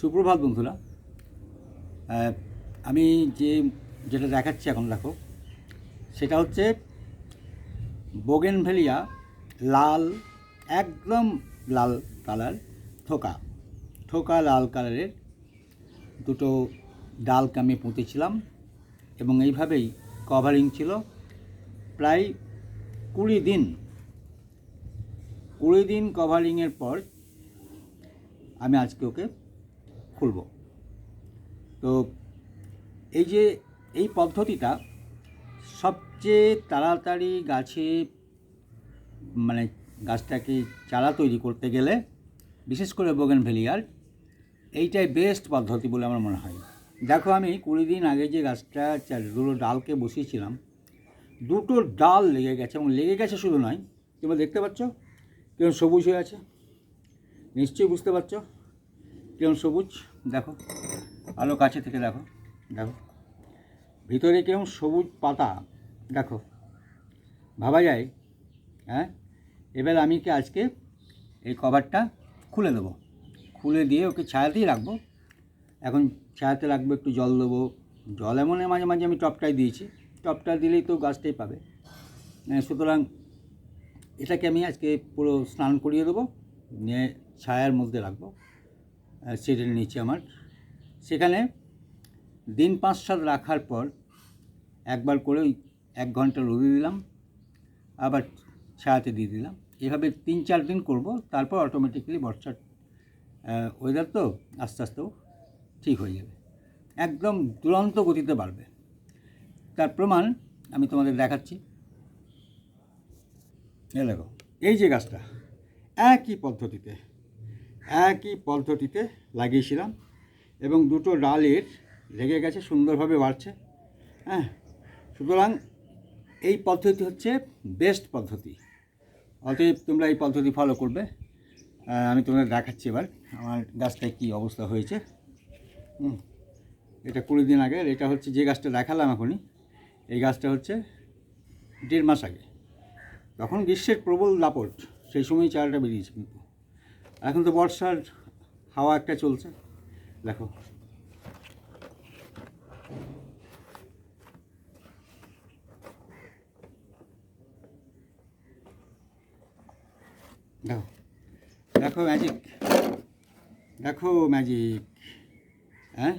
সুপ্রভাত বন্ধুরা। আমি যে যেটা দেখাচ্ছি এখন দেখো, সেটা হচ্ছে বোগেনভেলিয়া লাল, একদম লাল কালার থোকা। থোকা লাল কালারের দুটো ডালকে আমি পুঁতেছিলাম এবং এইভাবেই কভারিং ছিল। প্রায় কুড়ি দিন কুড়ি দিন কভারিংয়ের পর আমি আজকে ওকে খুলব তো এই যে এই পদ্ধতিটা সবচেয়ে তাড়াতাড়ি গাছে মানে গাছটাকে চারা তৈরি করতে গেলে, বিশেষ করে বোগেন ভেলিয়ার, এইটাই বেস্ট পদ্ধতি বলে আমার মনে হয়। দেখো আমি কুড়ি দিন আগে যে গাছটা দুটো ডালকে বসিয়েছিলাম, দুটো ডাল লেগে গেছে এবং লেগে গেছে শুধু নয়, তোমরা দেখতে পাচ্ছ? কেমন সবুজ হয়ে আছে? নিশ্চয়ই বুঝতে পারছ? কেমন সবুজ, দেখো, আলো কাছে থেকে দেখো দেখো। ভিতরে কেমন সবুজ পাতা, দেখো। ভাবা যায় হ্যাঁ? এবার আমি কি আজকে এই কভারটা খুলে দেবো। খুলে দিয়ে ওকে ছায়াতেই রাখব। এখন ছায়াতে রাখব, একটু জল দেবো। জল এমন মাঝে মাঝে আমি টপটাই দিয়েছি। টপটা দিলেই তো গাছটাই পাবে। সুতরাং এটাকে আমি আজকে পুরো স্নান করিয়ে দেবো, নিয়ে ছায়ার মধ্যে রাখব। সিটের নিচে আমার। সেখানে দিন পাঁচ সাত রাখার পর একবার করে ওই এক ঘণ্টা রোদে দিলাম, আবার ছায়াতে দিয়ে দিলাম। এভাবে তিন চার দিন করব, তারপর অটোমেটিক্যালি বর্ষার ওয়েদার তো আস্তে আস্তে ও ঠিক হয়ে যাবে। একদম দুরন্ত গতিতে বাড়বে। তার প্রমাণ আমি তোমাদের দেখাচ্ছি। এ দেখো, এই যে গাছটা, একই পদ্ধতিতে একই পদ্ধতিতে লাগিয়েছিলাম এবং দুটো ডালের লেগে গেছে, সুন্দরভাবে বাড়ছে। হ্যাঁ সুতরাং এই পদ্ধতি হচ্ছে বেস্ট পদ্ধতি। অতএব তোমরা এই পদ্ধতি ফলো করবে। আমি তোমাদের দেখাচ্ছি এবার আমার গাছটায় কী অবস্থা হয়েছে। এটা কুড়ি দিন আগে এটা হচ্ছে যে গাছটা দেখালাম এখনই, এই গাছটা হচ্ছে দেড় মাস আগে। তখন গ্রীষ্মের প্রবল দাপট, সেই সময় চারাটা বেরিয়েছে কিন্তু। এখন তো বর্ষার হাওয়া একটা চলছে। দেখো। দেখো। দেখো ম্যাজিক দেখো ম্যাজিক হ্যাঁ?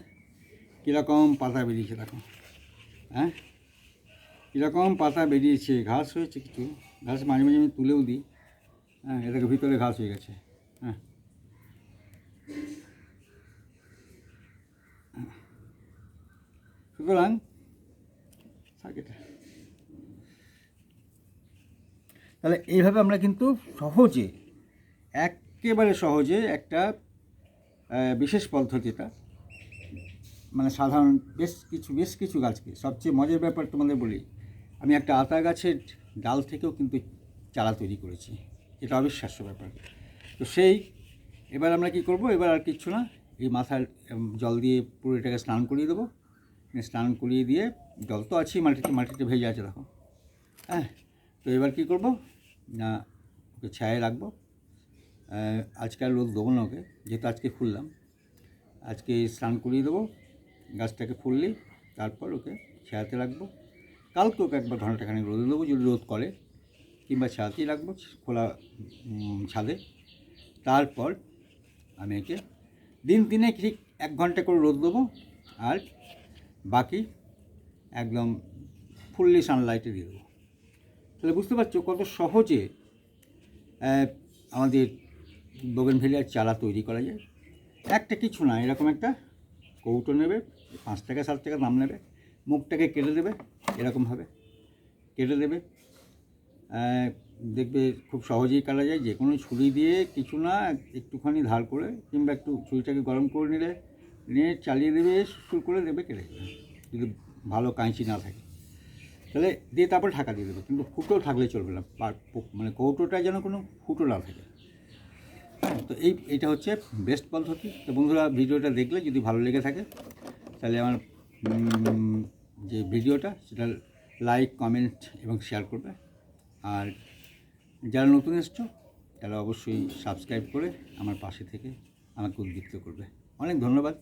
কীরকম পাতা বেরিয়েছে দেখো। হ্যাঁ? কীরকম পাতা বেরিয়েছে। ঘাস হয়েছে কিছু। ঘাস মাঝে মাঝে আমি তুলেও দিই। হ্যাঁ এটাকে ভিতরে ঘাস হয়ে গেছে। সুতরাং। তাহলে এইভাবে আমরা কিন্তু সহজে, একেবারে সহজে একটা বিশেষ পদ্ধতিটা মানে সাধারণ বেশ কিছু বেশ কিছু গাছকে, সবচেয়ে মজার ব্যাপার তোমাদের বলি, আমি একটা আতা গাছের ডাল থেকেও কিন্তু চারা তৈরি করেছি এটা অবিশ্বাস্য ব্যাপার তো সেই, এবার আমরা কি করব? এবার আর কিচ্ছু না। এই মাথার জল দিয়ে পুরো এটাকে স্নান করিয়ে দেবো। স্নান করিয়ে দিয়ে, জল তো আছেই, মাটিতে মাটিতে ভেজে আছে, দেখো। হ্যাঁ তো এবার কী করব? না, ওকে ছায়ায় রাখব। আজকে আর রোদ দেবো না ওকে, যেহেতু আজকে খুললাম। আজকে স্নান করিয়ে দেবো, গাছটাকে ফুললি, তারপর ওকে ছায়াতে রাখব। কালকে ওকে একবার ঘন্টাখানেক রোদে দেবো, যদি রোদ করে, কিংবা ছায়াতেই রাখব, খোলা ছাদে। তারপর আমি একে দিন দিনে ঠিক এক ঘণ্টা করে রোদ দেবো আর বাকি একদম ফুললি সানলাইটে দিয়ে দেবো। তাহলে বুঝতে পারছ কত সহজে আমাদের বোগেনভেলিয়ার চারা তৈরি করা যায়। একটা কিছু না, এরকম একটা কৌটো নেবে, পাঁচ টাকা, সাত টাকা দাম নেবে, মুখটাকে কেটে দেবে এরকমভাবে কেটে দেবে দেখবে খুব সহজেই কাটা যায়, যে কোনো ছুরি দিয়ে কিছু না, একটুখানি ধার করে কিংবা একটু ছুরিটাকে গরম করে নিলে, নিয়ে চালিয়ে দেবে, শুরু করে দেবে কেটে দেবে, যদি ভালো কাঁচি না থাকে। তাহলে দিয়ে তারপর ঢাকা দিয়ে দেবে, কিন্তু ফুটো থাকলে চলবে না মানে কৌটোটা যেন কোনো ফুটো না থাকে। হ্যাঁ তো এই, এটা হচ্ছে বেস্ট পদ্ধতি। তো বন্ধুরা, ভিডিওটা দেখলে যদি ভালো লেগে থাকে, তাহলে আমার যে ভিডিওটা, সেটা লাইক কমেন্ট এবং শেয়ার করবে। আর যারা নতুন এসছো, তারা অবশ্যই সাবস্ক্রাইব করে আমার পাশে থেকে আমাকে উদ্দীপ্ত করবে। অনেক ধন্যবাদ।